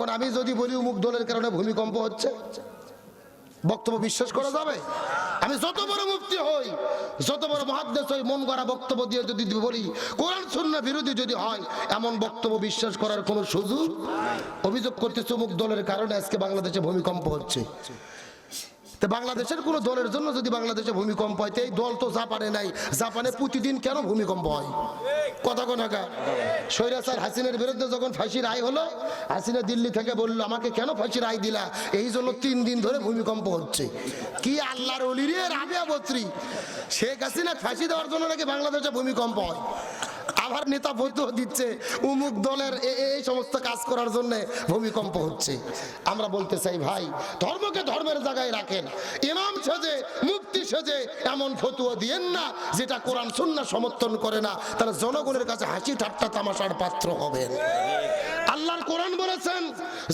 এখন আমি যদি বলি উমুক দলের কারণে ভূমিকম্প হচ্ছে, বক্তব্য বিশ্বাস করা যাবে? আমি যত বড় মুক্তি হই, যত বড় মহাদেশ হই, মন করা বক্তব্য দিয়ে যদি বলি, কোরআন শূন্য বিরোধী যদি হয়, এমন বক্তব্য বিশ্বাস করার কোনো সুযোগ অভিযোগ করতেছে মুখ দলের কারণে আজকে বাংলাদেশে ভূমিকম্প হচ্ছে। বাংলাদেশের কোনো দলের জন্য যদি বাংলাদেশে ভূমিকম্প হয় এই দল তো জাপানে নাই। জাপানে প্রতিদিন কেন ভূমিকম্প হয়? কথা কোনাকা স্বৈরাচার হাসিনের বিরুদ্ধে যখন ফাঁসির রায় হলো, হাসিনা দিল্লি থেকে বলল, আমাকে কেন ফাঁসির রায় দিলা? এই জন্য তিন দিন ধরে ভূমিকম্প হচ্ছে। কি আল্লাহর অলিরে রাবিয়া বত্রী। শেখ হাসিনা ফাঁসি দেওয়ার জন্য নাকি বাংলাদেশে ভূমিকম্প হয়? আবার নেতা বৈধ দিচ্ছে। উমুক দলের এই সমস্ত কাজ করার জন্য ভূমিকম্প হচ্ছে। আমরা বলতে চাই, ভাই, ধর্মকে ধর্মের জায়গায় রাখেন। ইমাম সেজে মুক্তি সেজে এমন ফতুয়া দিয়েন না, যেটা কোরআন, সুন্নাহ সমর্থন করে না। তারা জনগণের কাছে হাসি ঠাট্টা তামাশার পাত্র হবেন। আল্লাহর কোরআন বলেছেন,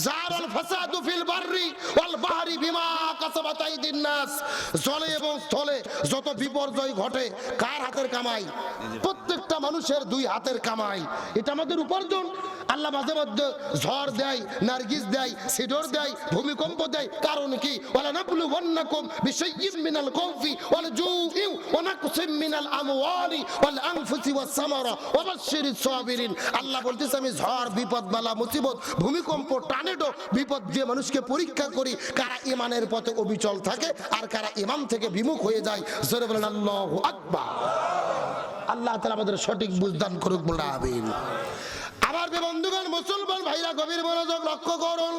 জারাল ফাসাদু ফিল বাররি ওয়াল বাহরি বিমা কাসাবাত আইদিন নাস জলে এবং স্থলে যত বিপর্যয় ঘটে, কার হাতের কামাই? প্রত্যেকটা মানুষের দুই হাতের কামাই। এটা আমাদের উপার্জন। আল্লাহ মাঝে মধ্যে ঝড় দেয়, নার্গিস দেয়, সিডর দেয়, ভূমিকম্প দেয়। কারণ কি? ওয়ালা নাবলু ওয়ান্নাকুম বিশাইয়্যিম মিনাল খাউফি ওয়াল জুই ওয়া নাকসিম মিনাল আমওয়ালি ওয়াল আনফুসি ওয়াস সামারা ওয়া বাশশিরিস সাবিরিন। আল্লাহ বলতেছে, আমি ঝড় বিপদ বালা মুসিবত, ভূমিকম্প টানেডো বিপদ দিয়ে মানুষকে পরীক্ষা করি কারা ইমানের পথে অবিচল থাকে আর কারা ইমান থেকে বিমুখ হয়ে যায়। জোরে বলেন, আল্লাহু আকবার। আল্লাহ তাআলা আমাদের সঠিক বুঝদান করুক বলে আমার যে বন্ধুগণ, মুসলমান ভাইরা, গভীর মনোযোগ লক্ষ্য করুন।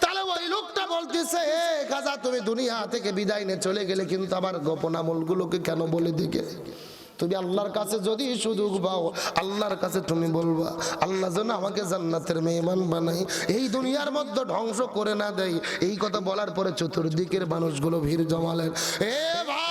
তাহলে ওই লোকটা বলতেছে হে গাজা, তুমি দুনিয়া থেকে বিদায় নিয়ে চলে গেলে কিন্তু আমার গোপন আমলগুলোকে কেন বলে দিকে? তুমি আল্লাহর কাছে যদি সুযোগ পাও, আল্লাহর কাছে তুমি বলবা, আল্লাহ যেন আমাকে জান্নাতের মেহমান বানাই এই দুনিয়ার মধ্যে ধ্বংস করে না দেয়। এই কথা বলার পরে চতুর্দিকের মানুষগুলো ভিড় জমালেন। এ ভাই!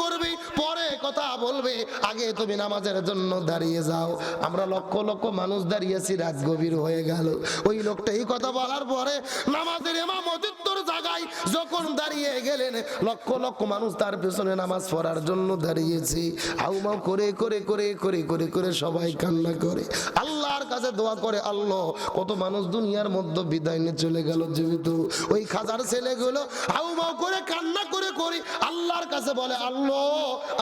করবে, পরে কথা বলবে। আগে তুমি নামাজের জন্য দাঁড়িয়ে যাও। আমরা লক্ষ লক্ষ মানুষ দাঁড়িয়েছি, রাত গভীর হয়ে গেল। ওই লোকটা এই কথা বলার পরে নামাজের এমামতিত্বর জায়গায় যখন দাঁড়িয়ে গেলেন, লক্ষ লক্ষ মানুষ তার পেছনে নামাজ পড়ার জন্য দাঁড়িয়েছে। হাউমাউ করে করে করে করে করে করে সবাই কান্না করে। আল্লাহর কাছে দোয়া করে, আল্লাহ, কত মানুষ দুনিয়ার মধ্যে বিদায় নিয়ে চলে গেল জীবিত। ওই খাজার ছেলেগুলো হাউমাউ করে কান্না করে, করি আল্লাহর কাছে বলে, আল্লাহ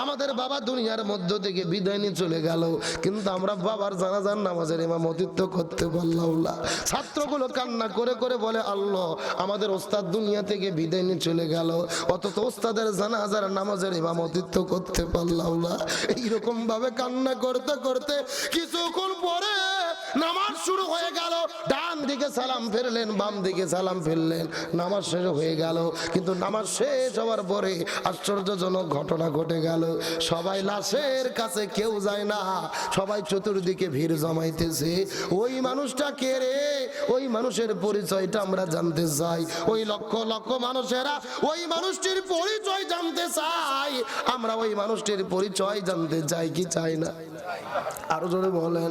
আমাদের বাবা দুনিয়ার মধ্য থেকে বিদায় নিয়ে চলে গেল। কিন্তু আমরা বাবার জানাজার নামাজের ইমামতিত্ব করতে পারলাম ছাত্রগুলো কান্না করে করে বলে, আল্লাহ, আমাদের ওস্তাদ দুনিয়া থেকে বিদায় নিয়ে চলে গেল। অথচ ওস্তাদের জানাজার নামাজের ইমামতিত্ব করতে পারলাম না। এইরকম ভাবে কান্না করতে করতে কিছুক্ষণ পরে নামাজ শুরু হয়ে গেল, ডান দিকে সালাম ফেরলেন, বাম দিকে সালাম ফেললেন নামাজ শেষ হয়ে গেল, কিন্তু নামাজ শেষ হওয়ার পরে আশ্চর্যজনক ঘটনা ঘটে গেল। সবাই লাশের কাছে কেউ যায় না, সবাই চতুর্দিকে ভিড় জমাইতেছে। ওই মানুষটা কে রে? ওই মানুষের পরিচয়টা আমরা জানতে চাই। ওই লক্ষ লক্ষ মানুষেরা ওই মানুষটির পরিচয় জানতে চাই আমরা ওই মানুষটির পরিচয় জানতে চাই কি চাই না? আরও জোরে বলেন।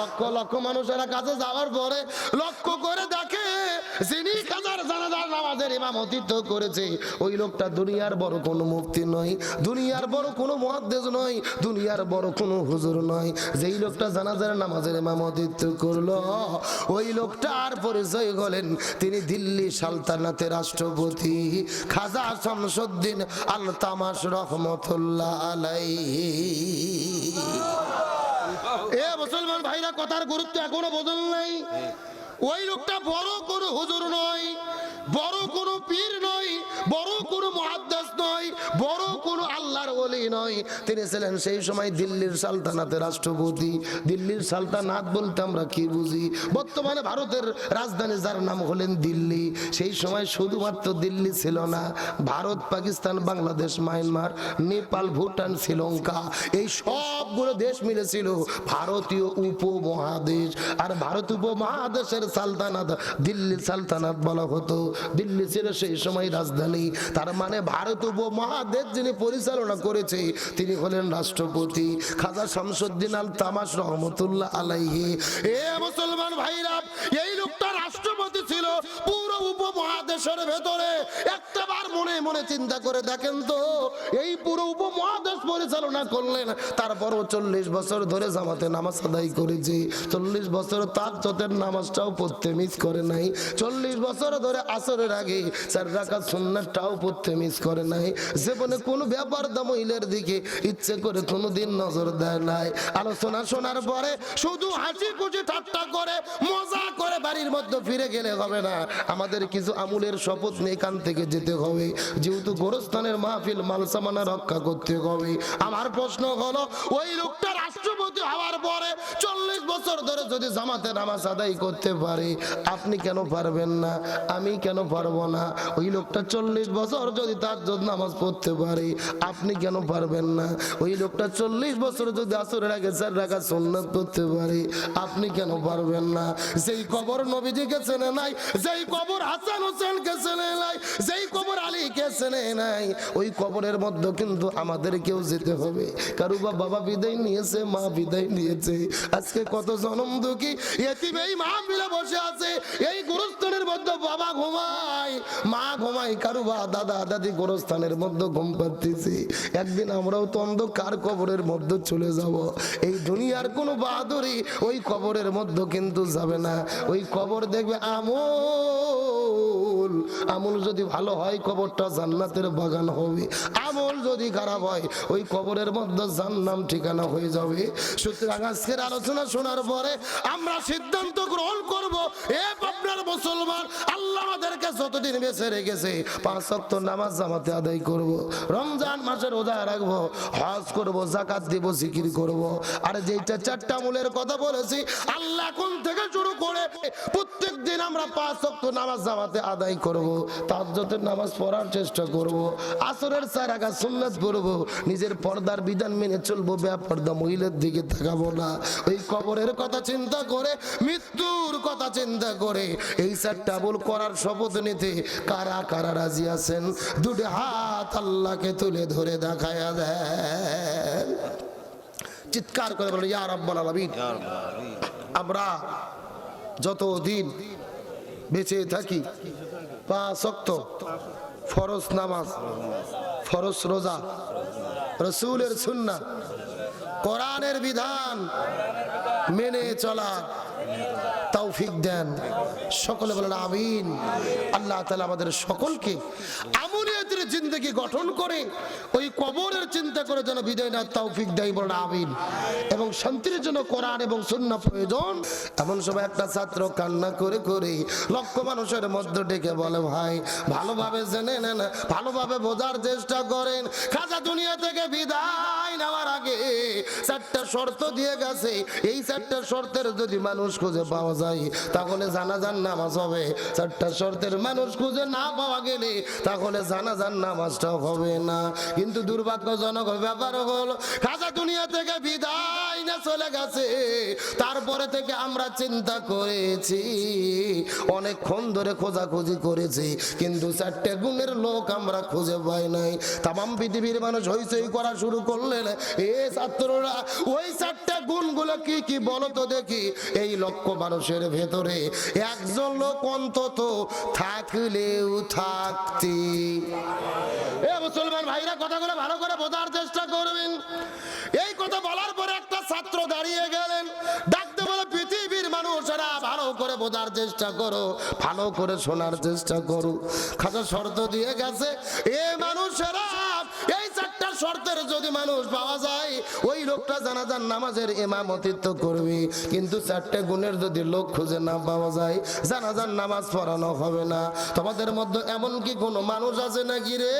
লক্ষ লক্ষ মানুষেরা কাছে যাওয়ার পরে লক্ষ্য করে দেখে যিনি কাজার জানাজার নামাজের ইমামতিত্ব করেছে, ওই লোকটা দুনিয়ার বড় কোনো মুক্তি নয়, দুনিয়ার বড় কোনো মহাদ্দেশ নয়, দুনিয়ার বড় কোনো হুজুর নয়। যেই লোকটা জানাজার নামাজের ইমামতিত্ব করল, ওই লোকটা আর পরিচয় হলেন তিনি দিল্লি সালতানাতের রাষ্ট্রপতি খাজা শামসুদ্দিন আল তামাস রহমতুল্লাহ আলাইহি। এ মুসলমান ভাইরা কথার গুরুত্ব এখনও বদল নাই। ওই লোকটা বড় কোনো হুজুর নয়। বড় কোনো পীর নয়, বড় কোনো মহাদ্দাস নয়, বড় কোনো আল্লাহর ওলি নয়। তিনি ছিলেন সেই সময় দিল্লির সালতানাতের রাষ্ট্রপতি। দিল্লির সালতানাত বলতে আমরা কি বুঝি? বর্তমানে ভারতের রাজধানী যার নাম হলেন দিল্লি। সেই সময় শুধুমাত্র দিল্লি ছিল না, ভারত, পাকিস্তান, বাংলাদেশ, মায়ানমার, নেপাল, ভুটান, শ্রীলঙ্কা, এই সবগুলো দেশ মিলেছিল ভারতীয় উপমহাদেশ। আর ভারত উপমহাদেশের সালতানাত দিল্লি সালতানাত বলা হতো। দিল্লি ছিল সেই সময় রাজধানী। তার মানে ভারত উপমহাদেশ যিনি পরিচালনা করেছে, তিনি হলেন রাষ্ট্রপতি। খাজা শামসুদ্দিন আল তামাস রহমতুল্লাহ আলাইহি। এ মুসলমান ভাইরা, এই লোকটা রাষ্ট্রপতি ছিল পুরো উপমহাদেশের ভেতরে। একটাবার মনে মনে চিন্তা করে দেখেন তো, এই পুরো উপমহাদেশ পরিচালনা করলেন, তারপরও চল্লিশ বছর ধরে জামাতে নামাজ আদায় করেছে। চল্লিশ বছর তার যতের নামাজটাও পড়তে মিস করে নাই। চল্লিশ বছর ধরে আসরের আগে চার রাখা সুন্নারটাও পড়তে মিস করে নাই। জীবনে কোনো ব্যাপার দা দিকে ইচ্ছে করে কোনোদিন নজর দেয় নাই। আলোচনা শোনার পরে শুধু হাসি খুশি ঠাট্টা করে, মজা করে বাড়ির মধ্যে ফিরে গেলে হবে না। আমাদের কিছু আমুলের শপথ নিয়ে এখান থেকে যেতে হবে। যেহেতু গোরস্থানের মাহফিল মালসামানা রক্ষা করতে হবে। আমার প্রশ্ন হলো, ওই লোকটা রাষ্ট্রপতি হওয়ার পরে চল্লিশ বছর ধরে যদি জামাতে নামাজ আদায় করতে পারে, আপনি কেন পারবেন না? আমি কেন পারব না? ওই লোকটা চল্লিশ বছর যদি তার জন্য নামাজ পড়তে পারে, আপনি কেন পারবেন না? ওই লোকটা চল্লিশ বছর যদি আসরের আগে চার রাখা সুন্নত করতে পারে, আপনি কেন পারবেন না? যেই কবর নবীজিকে চেনে নাই, যেই কবর হাসান হোসেনকে চেনে নাই, যেই কবর আলীকে চেনে নাই, ওই কবরের মধ্যে কিন্তু আমাদেরকেও যেতে হবে। কারু বা বাবা বিদায় নিয়েছে, মা বিদায় নিয়েছে। আজকে কত জনম দুঃখী, এতিম এই মা মিলে বসে আছে, এই গুরুস্থানের মধ্যে বাবা ঘুমায় মা ঘুমায় কারু বা দাদা দাদি গোরস্থানের মধ্যে ঘুম পাচ্ছি একদিন আমরাও তো অন্ধকার কবরের মধ্যে চলে যাব। এই দুনিয়ার কোনো বাহাদুরি ওই কবরের মধ্যে কিন্তু যাবে না। ওই কবর দেখবে আমল। আমল যদি ভালো হয়, কবরটা জান্নাতের বাগান হবে। আমল যদি খারাপ হয়, ওই কবরের মধ্যে জান্নাম ঠিকানা হয়ে যাবে। সুতরাং আজকের আলোচনা শোনার পরে আমরা সিদ্ধান্ত গ্রহণ করব, এ আপনার মুসলমান, আল্লাহ আমাদেরকে যতদিন বেঁচে রেখেছে, পাঁচ ওয়াক্ত নামাজ জামাতে আদায় করব, রমজান মাসে রোজা রাখব, হজ করব জাকাত দিব, জিকির করব। আর যেটা চারটা মূলের কথা বলেছি, আল্লাহ কোন থেকে শুরু করে প্রত্যেক দিন আমরা পাঁচ ওয়াক্ত নামাজ জামাতে আদায় করব তাজ্জতের নামাজ পড়ার চেষ্টা করব আসরের চার আগা সুন্নাত করব নিজের পর্দার বিধান মেনে চলবো বেপর্দা মহিলার দিকে তাকাবো না। ওই কবরের কথা চিন্তা করে মৃত্যুর কথা চিন্তা করে এই চারটা বল করার শপথ নিতে কারা কারা রাজি আছেন? দুটো হাত আল্লাহকে তুলে ধরে দেখায়া দেন। চিৎকার করে বলে ইয়া রাব্বাল আলামিন। আমরা যতদিন বেঁচে থাকি পাঁচ ওয়াক্ত ফরজ নামাজ ফরজ রোজা। রসুলের সুন্না কোরআনের বিধান মেনে চলা তৌফিক দেন। সকলে বলেন আমিন। আল্লাহ তাআলা আমাদের সকলকে আমুনিয়তের জিন্দগি গঠন করে, ওই কবরের চিন্তা করে যেন বিদায় না তৌফিক দেয় বলেন আমিন। এবং শান্তির জন্য কোরআন এবং সুন্নাহ প্রয়োজন। এমন সময় একটা ছাত্র কান্না করে করে লক্ষ মানুষের মধ্যে ডেকে বলে, ভাই, ভালোভাবে জেনে নেন, ভালোভাবে বোঝার চেষ্টা করেন। খাজা দুনিয়া থেকে বিদায়। নেওয়ার আগে চারটা শর্ত দিয়ে গেছে। এই চারটা শর্তের যদি মানুষ খুঁজে পাওয়া যায়, তাহলে জানাজান নামাজ হবে। চারটা শর্তের মানুষ খুঁজে না পাওয়া গেলে, তাহলে জানাজান নামাজটা হবে না। কিন্তু দুর্ভাগ্যজনক ব্যাপার হলো, খাজা দুনিয়া থেকে বিদায় না চলে গেছে। তারপরে থেকে আমরা চিন্তা করেছি, অনেকক্ষণ ধরে খোঁজাখুঁজি করেছি, কিন্তু চারটে গুণের লোক আমরা খুঁজে পাই নাই। তামাম পৃথিবীর মানুষ হইচই করা শুরু ছাত্ররা, ওই চারটা গুণগুলো কি কি দেখি। এই লক্ষ মানুষের ভেতরে একজন লোক অন্তত থাকলেও থাকতি। মুসলমান ভাইরা, কথাগুলো ভালো করে বোঝার চেষ্টা করবেন। এই কথা বলার পরে একটা ছাত্র দাঁড়িয়ে গেলেন। ডাকতে বলে, পৃথিবীর মানুষেরা ভালো করে বোঝার চেষ্টা করো, ভালো করে শোনার চেষ্টা করো। খাজা শর্ত দিয়ে গেছে, এ মানুষেরা, এই শর্তের যদি মানুষ পাওয়া যায়, ওই লোকটা জানাজার নামাজের ইমামতিত্ব করবে। কিন্তু চারটে গুণের যদি লোক খুঁজে না পাওয়া যায়, জানাজার নামাজ পড়ানো হবে না। তোমাদের মধ্যে এমন কি কোনো মানুষ আছে নাকি রে?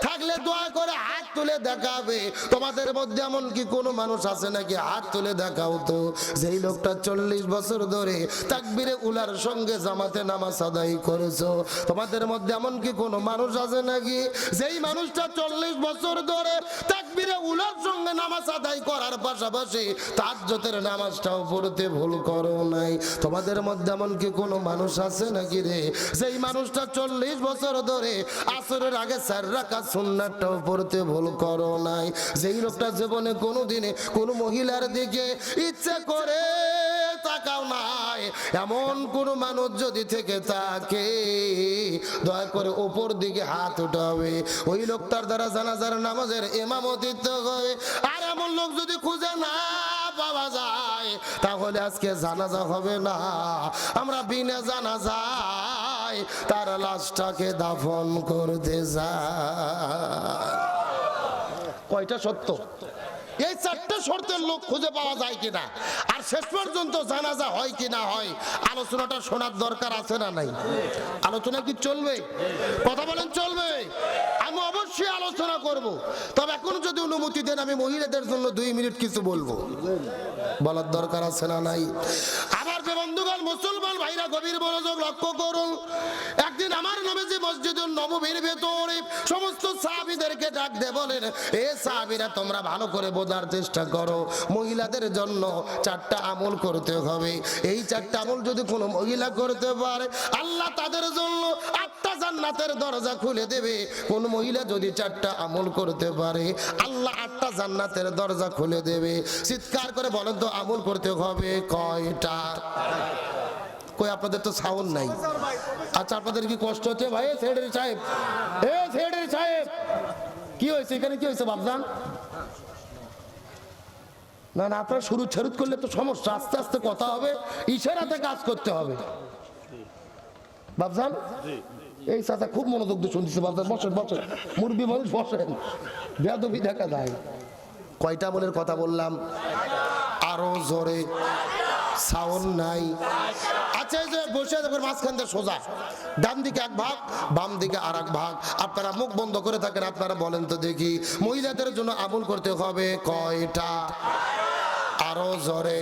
থাকলে দোয়া করে হাত তুলে দেখাবে। তোমাদের মধ্যে এমন কি কোনো মানুষ আছে নাকি? হাত তুলে দেখাও তো। যেই লোকটা চল্লিশ বছর ধরে তাকবিরে উলার সঙ্গে জামাতে নামাজ আদায় করেছ। তোমাদের মধ্যে এমন কি কোনো মানুষ আছে নাকি? যেই মানুষটা চল্লিশ বছর ধরে তাকবিরে উলার সঙ্গে নামাজ আদায় করার পাশাপাশি তাজ্জতের নামাজটাও পড়তে ভুল করো নাই। তোমাদের মধ্যে এমন কি কোনো মানুষ আছে নাকি রে? যেই মানুষটা চল্লিশ বছর ধরে আসরের আগে চার রাখা সুন্নারটাও পড়তে ভুল করো নাই। যেই লোকটা জীবনে কোনো দিনে কোনো মহিলার দিকে ইচ্ছে করে তাকাও নাই। এমন কোন মানুষ যদি থেকে থাকে দয়া করে ওপর দিকে হাত উঠাবে। ওই লোকটার দ্বারা জানাজার নামাজের এমামতিত্ব হবে। আর এমন লোক যদি খুঁজে না পাওয়া যায় তাহলে আজকে জানাজা হবে না। আমরা বিনা জানাজায় তার লাশটাকে দাফন করতে যাই। কয়টা সত্য? চারটে শর্তের লোক খুঁজে পাওয়া যায় কিনা? আর শেষ পর্যন্ত জানাজা হয় কি না হয়, আলোচনাটা শোনার দরকার আছে না নাই? আলোচনা কি চলবে? কথা বলেন, চলবে। আমি অবশ্যই আলোচনা করব। তবে এখন যদি অনুমতি দেন, আমি মহিলাদের জন্য দুই মিনিট কিছু বলব। বলার দরকার আছে না নাই? আমার যে বন্ধুগণ, মুসলমান ভাইরা, গভীর মনোযোগ লক্ষ্য করুন। একদিন আমার নামে যে মসজিদুল নববীর ভেতরে সমস্ত সাহাবিদেরকে ডাক দে বলেন, এ সাহাবীরা, তোমরা ভালো করে বোঝার চেষ্টা করো। মহিলাদের জন্য চারটা আমল করতে হবে। এই চারটা আমল যদি কোনো মহিলা করতে পারে, আল্লাহ তাদের জন্য আটটা জান্নাতের দরজা খুলে দেবে। কোন মহিলা যদি চারটা আমল করতে পারে, আল্লাহ আটটা জান্নাতের দরজা খুলে দেবে। চিৎকার করে বলেন তো, আমল করতে হবে কয়টা? কই, আপনাদের তো সাউন্ড নাই। আচ্ছা আপনাদের কি কষ্ট হচ্ছে? ভাই সাহেব। সাহেব। কি হয়েছে? এখানে কি হয়েছে বাবজান না না আপনার শুরু ছেরুত করলে তো সমস্যা। আস্তে আস্তে কথা হবে ইশারাতে কাজ করতে হবে। বাবজান এই চাচা খুব মনোযোগ দিয়ে শুনতেছে বাবজান বসেন বসেন। মুরবি মানুষ বসেন। বেদবি দেখা যায়। কয়টা বলের কথা বললাম? আরও জোরে। সাউন্ড নাই। আচ্ছা যে বসে দেখবেন মাঝখান দিয়ে সোজা। ডান দিকে এক ভাগ বাম দিকে আর এক ভাগ। আপনারা মুখ বন্ধ করে থাকেন আপনারা বলেন তো দেখি। মহিলাদের জন্য আমল করতে হবে কয়টা? আরও জোরে।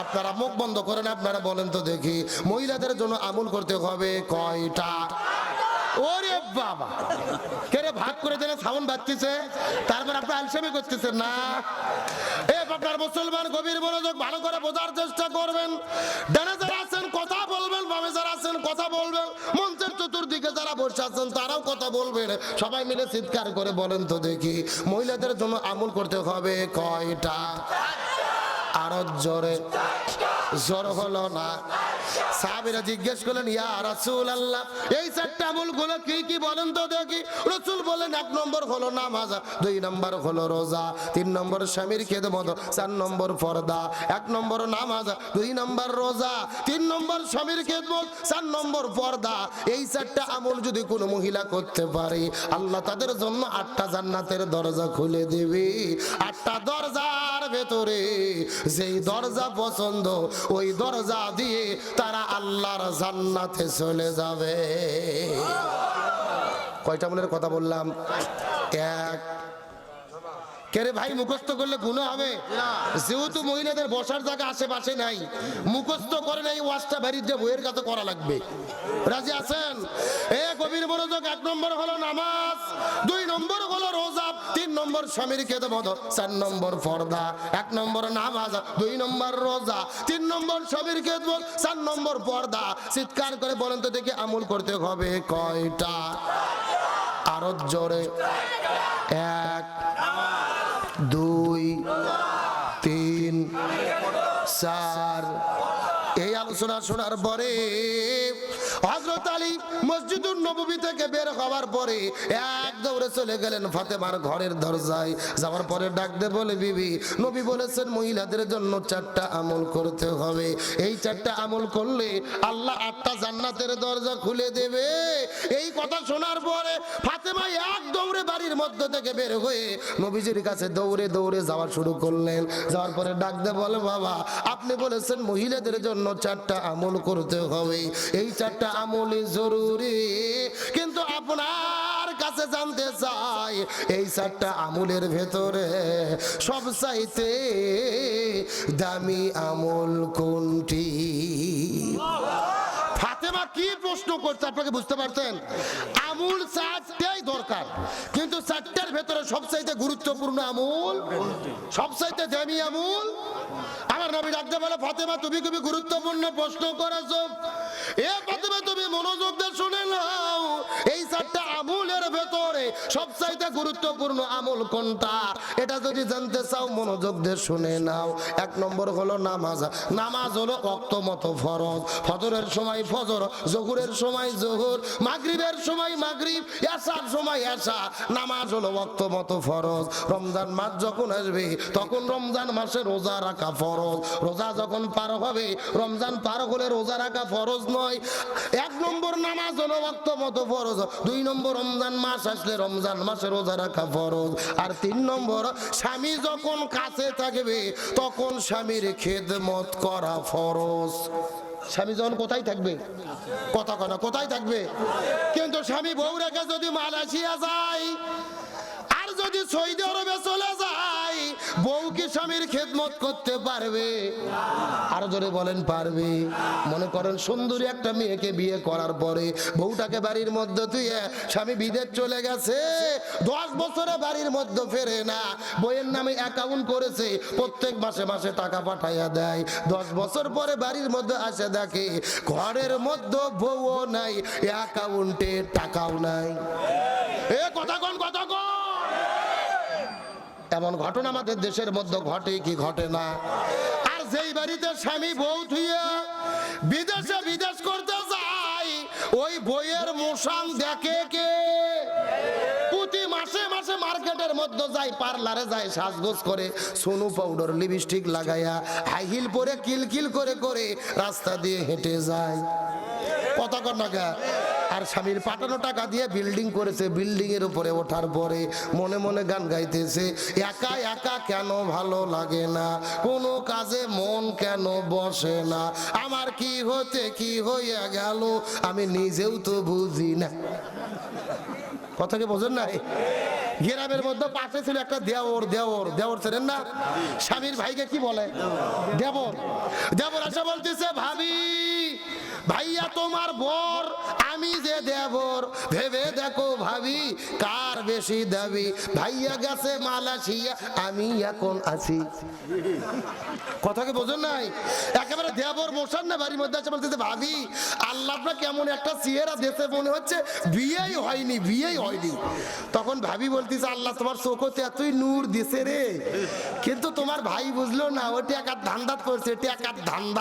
আপনারা মুখ বন্ধ করেন, আপনারা বলেন তো দেখি। মহিলাদের জন্য আমল করতে হবে কয়টা? ওরে বাবা। কেরে ভাগ করে দিলে সাউন্ড বাজতেছে? তারপর আপনি আলসামি করতেছেন, না? এ আপনার মুসলমান গভীর মনোযোগ ভালো করে বোঝার চেষ্টা করবেন। ডানে যারা আছেন, কথা বলবেন, বামে আছেন, কথা বলবেন। মঞ্চের চতুর্দিকে যারা বসে আছেন, তারাও কথা বলবেন। সবাই মিলে চিৎকার করে বলেন তো দেখি, মহিলাদের জন্য আমল করতে হবে কয়টা? আরও জোরে জোর হলো না। সাহাবীরা জিজ্ঞেস করলেন, ইয়া রাসূল আল্লাহ এই চারটা আমলগুলো কি কি বলেন তো দেখি। রসুল বলেন এক নম্বর হলো নামাজ, দুই নম্বর হলো রোজা, তিন নম্বর স্বামীর খেদমত, চার নম্বর পর্দা এক নম্বর নামাজ, দুই নম্বর রোজা, তিন নম্বর স্বামীর খেদমত, চার নম্বর পর্দা এই চারটা আমল যদি কোনো মহিলা করতে পারে, আল্লাহ তাদের জন্য আটটা জান্নাতের দরজা খুলে দেবে। আটটা দরজার ভেতরে যেই দরজা পছন্দ, ওই দরজা দিয়ে তারা আল্লাহর জান্নাতে চলে যাবে। কয়টা মনের কথা বললাম? এক। কেরে ভাই, মুখস্থ করলে গুণ হবে? যেহেতু মহিলাদের বসার জায়গা আশেপাশে নাই, মুখস্থ করে নাই ওয়াজটা বাড়ির যে বইয়ের কাছে করা লাগবে। রাজি আছেন? এ গভীর মনোযোগ এক নম্বর হলো নামাজ, দুই নম্বর হলো রোজা তিন নম্বর স্বামীর খেতে মদ চার নম্বর পর্দা এক নম্বর নামাজ, দুই নম্বর রোজা, তিন নম্বর স্বামীর খেত চার নম্বর পর্দা। চিৎকার করে বলেন তো দেখি আমল করতে হবে কয়টা? আরও জোরে। এক, দুই, তিন, চার। এই আলোচনা শোনার পরে হজরত আলী মসজিদুর নবী থেকে বের হওয়ার পরে এক দৌড়ে চলে গেলেন ফাতেমার ঘরের দরজায়। যাওয়ার পরে ডাক দে বলে, বিবি, নবী বলেছেন মহিলাদের জন্য চারটা আমল করতে হবে। এই চারটা আমল করলে আল্লাহ আটটা জান্নাতের দরজা খুলে দেবে। এই কথা শোনার পরে ফাতেমা এক দৌড়ে বাড়ির মধ্য থেকে বের হয়ে নবীজির কাছে দৌড়ে দৌড়ে যাওয়া শুরু করলেন। যাওয়ার পরে ডাক দে বলে, বাবা, আপনি বলেছেন মহিলাদের জন্য চারটা আমল করতে হবে। এই চারটা আমলই জরুরি। কিন্তু আপনার কাছে জানতে চাই, এই চারটা আমলের ভেতরে সব চাইতে দামি আমল কোনটি? কি প্রশ্ন করছে আপনাকে বুঝতে পারছেন? আমুল চারটাই দরকার। কিন্তু চারটার ভেতরে সবচাইতে গুরুত্বপূর্ণ আমুল, সবচাইতে দামি আমুল, আমার নবী ডাকতে পারে ফাতেমা, তুমি খুবই গুরুত্বপূর্ণ প্রশ্ন করেছ। এ ফাতেমা, তুমি মনোযোগ সবচাইতে গুরুত্বপূর্ণ আমল কোনটা? এটা যদি জানতে চাও, মনোযোগ দিয়ে শুনে নাও। এক নম্বর হলো নামাজ। নামাজ হলো অক্ত মতো ফরজ। ফজরের সময় ফজর, জহুরের সময় জহুর, মাগরিবের সময় মাগরিব এসার সময় এসা নামাজ হলো অক্ত মতো ফরজ। রমজান মাস যখন আসবে, তখন রমজান মাসে রোজা রাখা ফরজ। রোজা যখন পার হবে, রমজান পার হলে রোজা রাখা ফরজ নয়। এক নম্বর নামাজ হলো অক্ত মতো ফরজ। দুই নম্বর রমজান মাস আসলে রমজান মাসে রোজা রাখা ফরজ। আর তিন নম্বর, স্বামী যখন কাছে থাকবে, তখন স্বামীর খেদমত করা ফরজ। স্বামী যখন কোথায় থাকবে? কথা কথা কোথায় থাকবে? কিন্তু স্বামী বউ রেখে যদি মালয়েশিয়া যায়, আর যদি সৌদি আরবে চলে যায় বউ কি স্বামীর খেদমত করতে পারবে? আরও জোরে বলেন, পারবে। মনে করেন সুন্দরী একটা মেয়েকে বিয়ে করার পরে বউটাকে বাড়ির মধ্যে তুই স্বামী বিদেশ চলে গেছে। দশ বছরে বাড়ির মধ্যে ফেরে না। বইয়ের নামে অ্যাকাউন্ট করেছে। প্রত্যেক মাসে মাসে টাকা পাঠাইয়া দেয়। দশ বছর পরে বাড়ির মধ্যে আসে দেখে ঘরের মধ্যে বউও নাই অ্যাকাউন্টে টাকাও নাই। এ কথা কোন কথা কোন? এমন ঘটনা আমাদের দেশের মধ্যে ঘটে কি ঘটে না? আর যেই বাড়িতে স্বামী বউ থুয়ে বিদেশে বিদেশ করতে যায়, ওই বইয়ের মোশান দেখে কে? প্রতি মাসে মাসে মার্কেটের মধ্যে যায়, পার্লারে যায়, সাজগোজ করে, সোনু পাউডার, লিপস্টিক লাগাইয়া হাই হিল পরে কিলকিল করে করে রাস্তা দিয়ে হেঁটে যায়। কত টাকা আর স্বামীর পাঠানো টাকা দিয়ে বিল্ডিং করেছে। বিল্ডিং এর উপরে ওঠার পরে মনে মনে গান গাইতেছে, একা একা কেন ভালো লাগে না? কোনো কাজে মন কেন বসে না? আমার কি হতে, কি হইয়া গেল? আমি নিজেও তো বুঝি না। কথা কি বোঝেন নাই? গ্রামের মধ্যে পাশে ছিল একটা দেওর দেওর দেওর ছিলেন না? স্বামীর ভাইকে কি বলে? দেবর। দেবর আসা বলতেছে, ভাবি ভাইয়া তোমার বর, আমি যে দেবর, ভেবে দেখো ভাবি কার বেশি দাবি? ভাইয়া গেছে মালাসিয়া আমি এখন আছি। কথা কি বোঝেন নাই? একেবারে দেবর মশান না বাড়ির মধ্যে আছে বলতেছে ভাবি, আল্লাহ কেমন একটা চেহারা দেশে মনে হচ্ছে, বিয়েই হয়নি বিয়েই হয়নি। তখন ভাবি বলতেছে, আল্লাহ তোমার চোখতে এতই নূর দিছে রে। কিন্তু তোমার ভাই বুঝলো না, ও টাকার ধান্দাত করছে, টাকার ধান্দা।